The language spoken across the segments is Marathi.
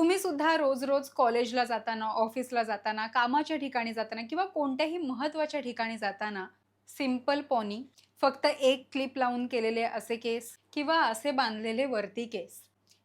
तुम्ही सुद्धा रोज रोज कॉलेजला जाताना ऑफिसला जाताना कामाच्या ठिकाणी जाताना किंवा कोणत्याही महत्त्वाच्या ठिकाणी जाताना सिंपल पॉनी फक्त एक क्लिप लावून केलेले असे केस किंवा असे बांधलेले वरती केस.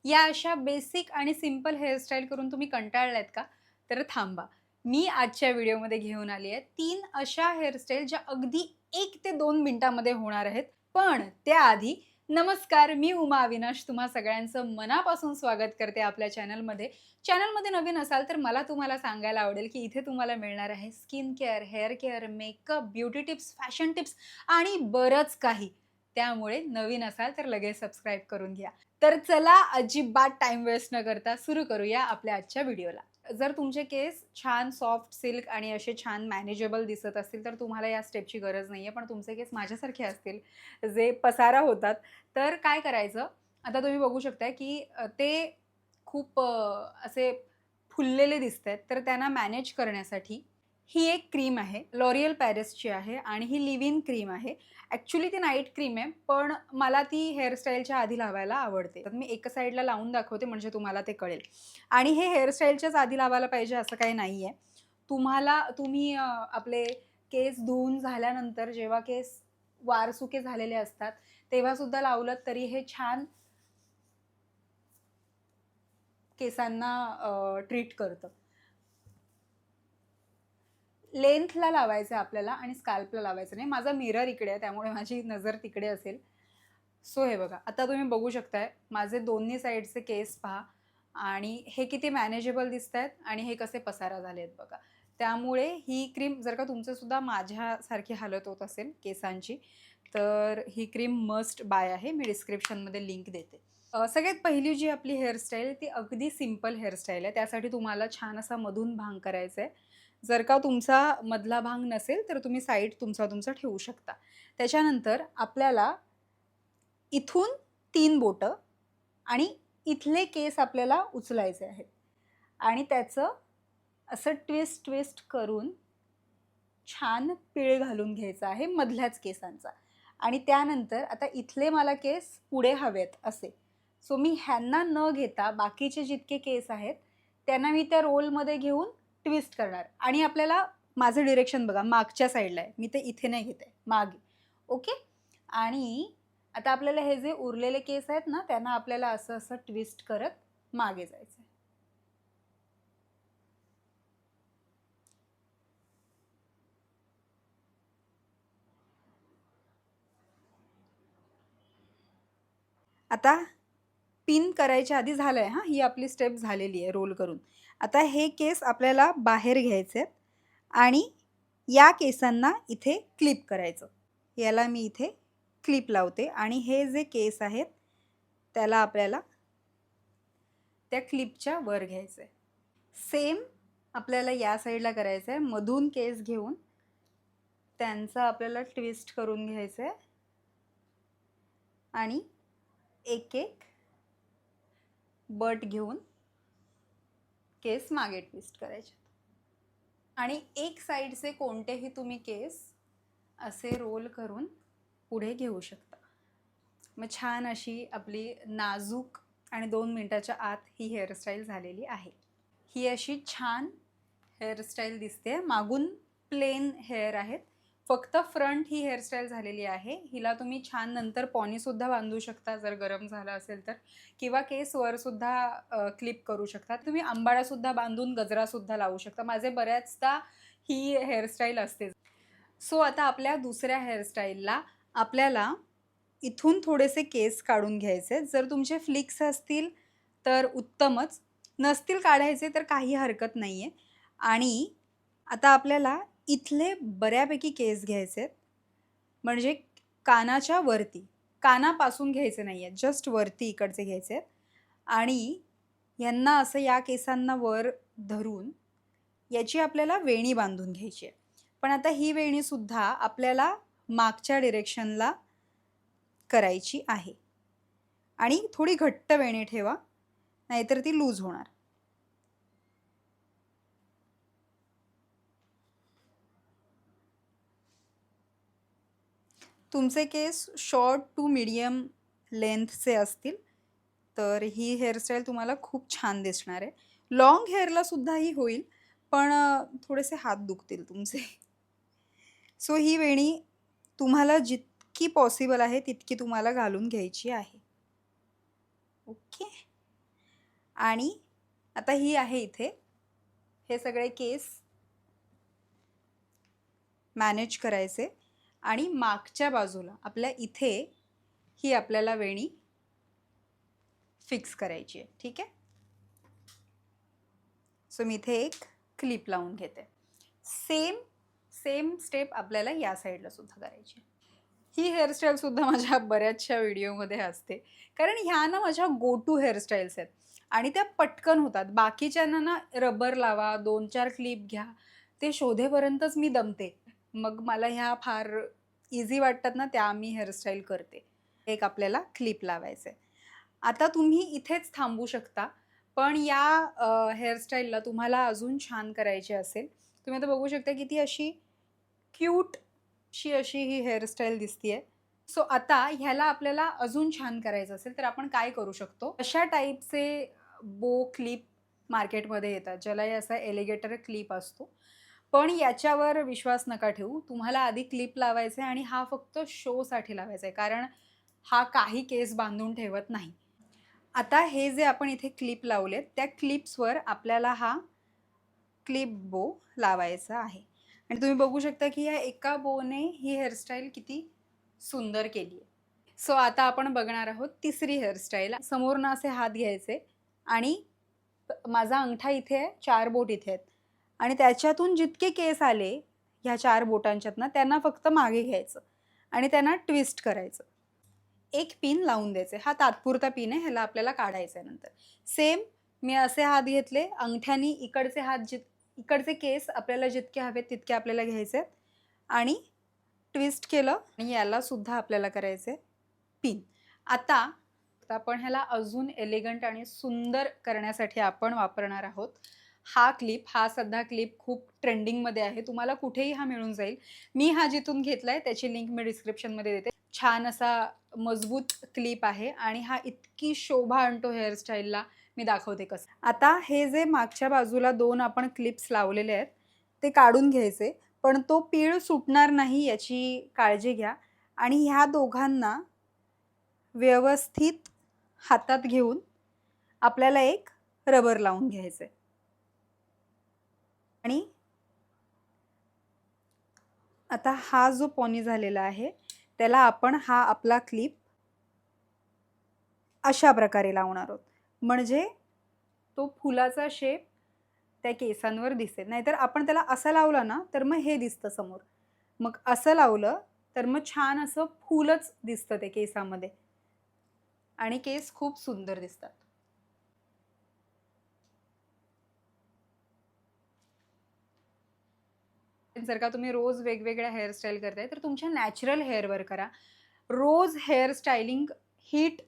या अशा बेसिक आणि सिंपल हेअरस्टाईल करून तुम्ही कंटाळलात का? तर थांबा. मी आजच्या व्हिडिओमध्ये घेऊन आली आहे तीन अशा हेअरस्टाईल ज्या अगदी एक ते दोन मिनटामध्ये होणार आहेत. पण त्याआधी नमस्कार मी उमा अविनाश. तुम्हा सगळ्यांचं मनापासून स्वागत करते आपल्या चॅनलमध्ये. चॅनलमध्ये नवीन असाल तर मला तुम्हाला सांगायला आवडेल की इथे तुम्हाला मिळणार आहे skin care hair care makeup beauty tips fashion tips आणि बरंच काही. त्यामुळे नवीन असाल तर लगेच सबस्क्राईब करून घ्या. तर चला अजिबात टाइम वेस्ट न करता सुरू करूया आपल्या आजच्या व्हिडिओला. जर तुमचे केस छान सॉफ्ट सिल्क आणि असे छान मॅनेजेबल दिसत असतील तर तुम्हाला या स्टेपची गरज नाही आहे पण तुमचे केस माझ्यासारखे असतील जे पसारा होतात तर काय करायचं? आता तुम्ही बघू शकता की ते खूप असे फुललेले दिसत आहेत तर त्यांना मॅनेज करण्यासाठी ही एक क्रीम आहे लॉरियल पॅरिसची आहे आणि ही लिव्ह इन क्रीम आहे. ॲक्च्युली ती नाईट क्रीम आहे पण मला ती हेअरस्टाईलच्या आधी लावायला आवडते. तर मी एका साईडला लावून दाखवते म्हणजे तुम्हाला ते कळेल. आणि हे हेअरस्टाईलच्याच आधी लावायला पाहिजे असं काही नाही आहे तुम्हाला तुम्ही आपले केस धुवून झाल्यानंतर जेव्हा केस वारसुके झालेले असतात तेव्हा सुद्धा लावलं तरी हे छान केसांना ट्रीट करतं. लेंथला लावायचं आहे आपल्याला आणि स्काल्पला लावायचं नाही. माझा मिरर इकडे आहे त्यामुळे माझी नजर तिकडे असेल. सो हे बघा आता तुम्ही बघू शकताय माझे दोन्ही साईडचे केस पहा आणि हे किती मॅनेजेबल दिसत आहेत आणि हे कसे पसारा झाले आहेत बघा. त्यामुळे ही क्रीम जर का तुमचंसुद्धा माझ्यासारखी हालत होत असेल केसांची तर ही क्रीम मस्ट बाय आहे. मी डिस्क्रिप्शनमध्ये लिंक देते. सगळ्यात पहिली जी आपली हेअरस्टाईल ती अगदी सिंपल हेअरस्टाईल आहे. त्यासाठी तुम्हाला छान असा मधून भांग करायचा आहे जर का तुमचा मधला भांग नसेल तर तुम्ही साईड तुमचा तुमचा ठेवू शकता. त्याच्यानंतर आपल्याला इथून तीन बोटं आणि इथले केस आपल्याला उचलायचे आहेत. आणि त्याचं असं ट्विस्ट ट्विस्ट करून छान पिळ घालून घ्यायचा आहे मधल्याच केसांचा. आणि त्यानंतर आता इथले मला केस पुढे हवेत असे. सो मी ह्यांना न घेता बाकीचे जितके केस आहेत त्यांना मी त्या रोलमध्ये घेऊन ट्विस्ट करणार. आणि आपल्याला माझं डिरेक्शन बघा मागच्या साईडला आहे. मी ते इथे नाही घेते मागे. ओके आणि आता आपल्याला हे जे उरलेले केस आहेत ना त्यांना आपल्याला असं असं ट्विस्ट करत मागे जायचं आहे आता पिन करायच्या आधी झालं आहे हां ही आपली स्टेप झालेली आहे रोल करून. आता हे केस आपल्याला बाहेर घ्यायचे आहेत आणि या केसांना इथे क्लिप करायचं. याला मी इथे क्लिप लावते आणि हे जे केस आहेत त्याला आपल्याला त्या क्लिपच्या वर घ्यायचं आहे. सेम आपल्याला या साईडला करायचं आहे. मधून केस घेऊन त्यांचा आपल्याला ट्विस्ट करून घ्यायचं आहे. आणि एक एक बट घेऊन केस मागे ट्विस्ट करायचे. आणि एक साईडचे कोणतेही तुम्ही केस असे रोल करून पुढे घेऊ शकता. मग छान अशी आपली नाजूक आणि दोन मिनटाच्या आत ही हेअरस्टाईल झालेली आहे. ही अशी छान हेअरस्टाईल दिसते. मागून प्लेन हेअर आहेत. फक्त फ्रंट ही हेअरस्टाईल झालेली आहे. हिला तुम्ही छान नंतर पॉनीसुद्धा बांधू शकता जर गरम झालं असेल तर. किंवा केसवरसुद्धा क्लिप करू शकता. तुम्ही आंबाडासुद्धा बांधून गजरासुद्धा लावू शकता. माझे बऱ्याचदा ही हेअरस्टाईल असते. सो आता आपल्या दुसऱ्या हेअरस्टाईलला आपल्याला इथून थोडेसे केस काढून घ्यायचे. जर तुमचे फ्लिक्स असतील तर उत्तमच. नसतील काढायचे तर काही हरकत नाही आहे आणि आता आपल्याला इथले बऱ्यापैकी केस घ्यायचे आहेत. म्हणजे कानाच्या वरती कानापासून घ्यायचे नाही आहेत जस्ट वरती इकडचे घ्यायचे आहेत. आणि यांना असं या केसांना वर धरून याची आपल्याला वेणी बांधून घ्यायची आहे. पण आता ही वेणीसुद्धा आपल्याला मागच्या डिरेक्शनला करायची आहे. आणि थोडी घट्ट वेणी ठेवा नाहीतर ती लूज होणार. तुमचे केस शॉर्ट टू मिडियम लेंथचे असतील तर ही हेअरस्टाईल तुम्हाला खूप छान दिसणार आहे. लॉंग हेअरला सुद्धा ही होईल पण थोडेसे हात दुखतील तुमचे. सो ही वेणी तुम्हाला जितकी पॉसिबल आहे तितकी तुम्हाला घालून घ्यायची आहे. ओके आणि आता ही आहे इथे. हे सगळे केस मॅनेज करायचे. आणि मागच्या बाजूला आपल्या इथे ही आपल्याला वेणी फिक्स करायची आहे. ठीक आहे? सो मी इथे एक क्लिप लावून घेते. सेम सेम स्टेप आपल्याला या साईडला सुद्धा करायची आहे. ही हेअरस्टाईलसुद्धा माझ्या बऱ्याचशा व्हिडिओमध्ये असते. कारण ह्या ना माझ्या गो टू हेअरस्टाईल्स आहेत. आणि त्या पटकन होतात. बाकीच्यांना ना रबर लावा दोन चार क्लिप घ्या. ते शोधेपर्यंतच मी दमते. मग मला ह्या फार इझी वाटतात ना त्या मी हेअरस्टाईल करते. एक आपल्याला क्लिप लावायचं आहे आता तुम्ही इथेच थांबू शकता पण या हेअरस्टाईलला तुम्हाला अजून छान करायची असेल तुम्ही आता बघू शकता की ती अशी क्यूटशी अशी ही हेअरस्टाईल दिसतीये. सो आता ह्याला आपल्याला अजून छान करायचं असेल तर आपण काय करू शकतो? अशा टाईपचे बो क्लिप मार्केटमध्ये येतात ज्याला हे असा एलिगेटर क्लिप असतो. पण याच्यावर विश्वास नका ठेवू. तुम्हाला आधी क्लिप लावायचा आहे आणि हा फक्त शोसाठी लावायचा आहे कारण हा काही केस बांधून ठेवत नाही. आता हे जे आपण इथे क्लिप लावलेत त्या क्लिप्सवर आपल्याला हा क्लिप बो लावायचा आहे. आणि तुम्ही बघू शकता की या एका बोने ही हेअरस्टाईल किती सुंदर केली आहे सो आता आपण बघणार आहोत तिसरी हेअरस्टाईल समोरनं असे हात घ्यायचे आणि माझा अंगठा इथे आहे चार बोट इथे आहेत. आणि त्याच्यातून जितके केस आले ह्या चार बोटांच्यात ना त्यांना फक्त मागे घ्यायचं आणि त्यांना ट्विस्ट करायचं. एक पिन लावून द्यायचे. हा तात्पुरता पिन आहे ह्याला आपल्याला काढायचा आहे नंतर. सेम मी असे हात घेतले अंगठ्यानी इकडचे हात जित इकडचे केस आपल्याला जितके हवेत तितके आपल्याला घ्यायचे आहेत. आणि ट्विस्ट केलं आणि याला सुद्धा आपल्याला करायचे पिन. आता आपण ह्याला अजून एलिगंट आणि सुंदर करण्यासाठी आपण वापरणार आहोत. हा क्लिप हा सध्या क्लिप खूप ट्रेंडिंगमध्ये आहे. तुम्हाला कुठेही हा मिळून जाईल. मी हा जिथून घेतलाय त्याची लिंक मी डिस्क्रिप्शनमध्ये देते. छान असा मजबूत क्लिप आहे आणि हा इतकी शोभा आणतो हेअरस्टाईलला मी दाखवते कसं. आता हे जे मागच्या बाजूला दोन आपण क्लिप्स लावलेले आहेत ते काढून घ्यायचे. पण तो पीळ सुटणार नाही याची काळजी घ्या. आणि ह्या दोघांना व्यवस्थित हातात घेऊन आपल्याला एक रबर लावून घ्यायचे आणि आता हा जो पोनी झालेला आहे त्याला आपण हा आपला क्लिप अशा प्रकारे लावणार आहोत. म्हणजे तो फुलाचा शेप त्या केसांवर दिसेल. नाहीतर आपण त्याला असं लावलं ना तर मग हे दिसतं समोर. मग असं लावलं तर मग छान असं फुलच दिसतं ते केसामध्ये. आणि केस खूप सुंदर दिसतात. जर का तुम्ही रोज वेगवेगळ्या हेअरस्टाईल करताय तर तुमच्या नॅचरल हेअरवर करा. रोज हेअरस्टाईलिंग हीट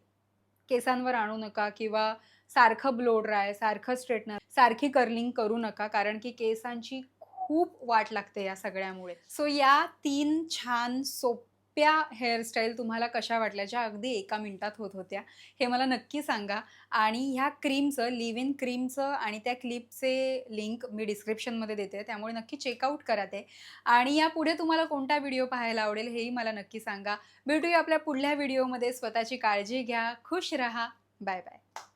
केसांवर आणू नका किंवा सारखं ब्लो ड्राय सारखं स्ट्रेटनर सारखी कर्लिंग करू नका कारण की केसांची खूप वाट लागते या सगळ्यामुळे. सो या तीन छान सोप सोप्या हेअरस्टाईल तुम्हाला कशा वाटल्या ज्या अगदी एका मिनिटात होत होत्या हे मला नक्की सांगा. आणि ह्या क्रीमचं लिव्ह इन क्रीमचं आणि त्या क्लिपचे लिंक मी डिस्क्रिप्शनमध्ये देते त्यामुळे नक्की चेकआउट करा ते. आणि यापुढे तुम्हाला कोणता व्हिडिओ पाहायला आवडेल हेही मला नक्की सांगा. भेटूया आपल्या पुढल्या व्हिडिओमध्ये स्वतःची काळजी घ्या खुश रहा. Bye bye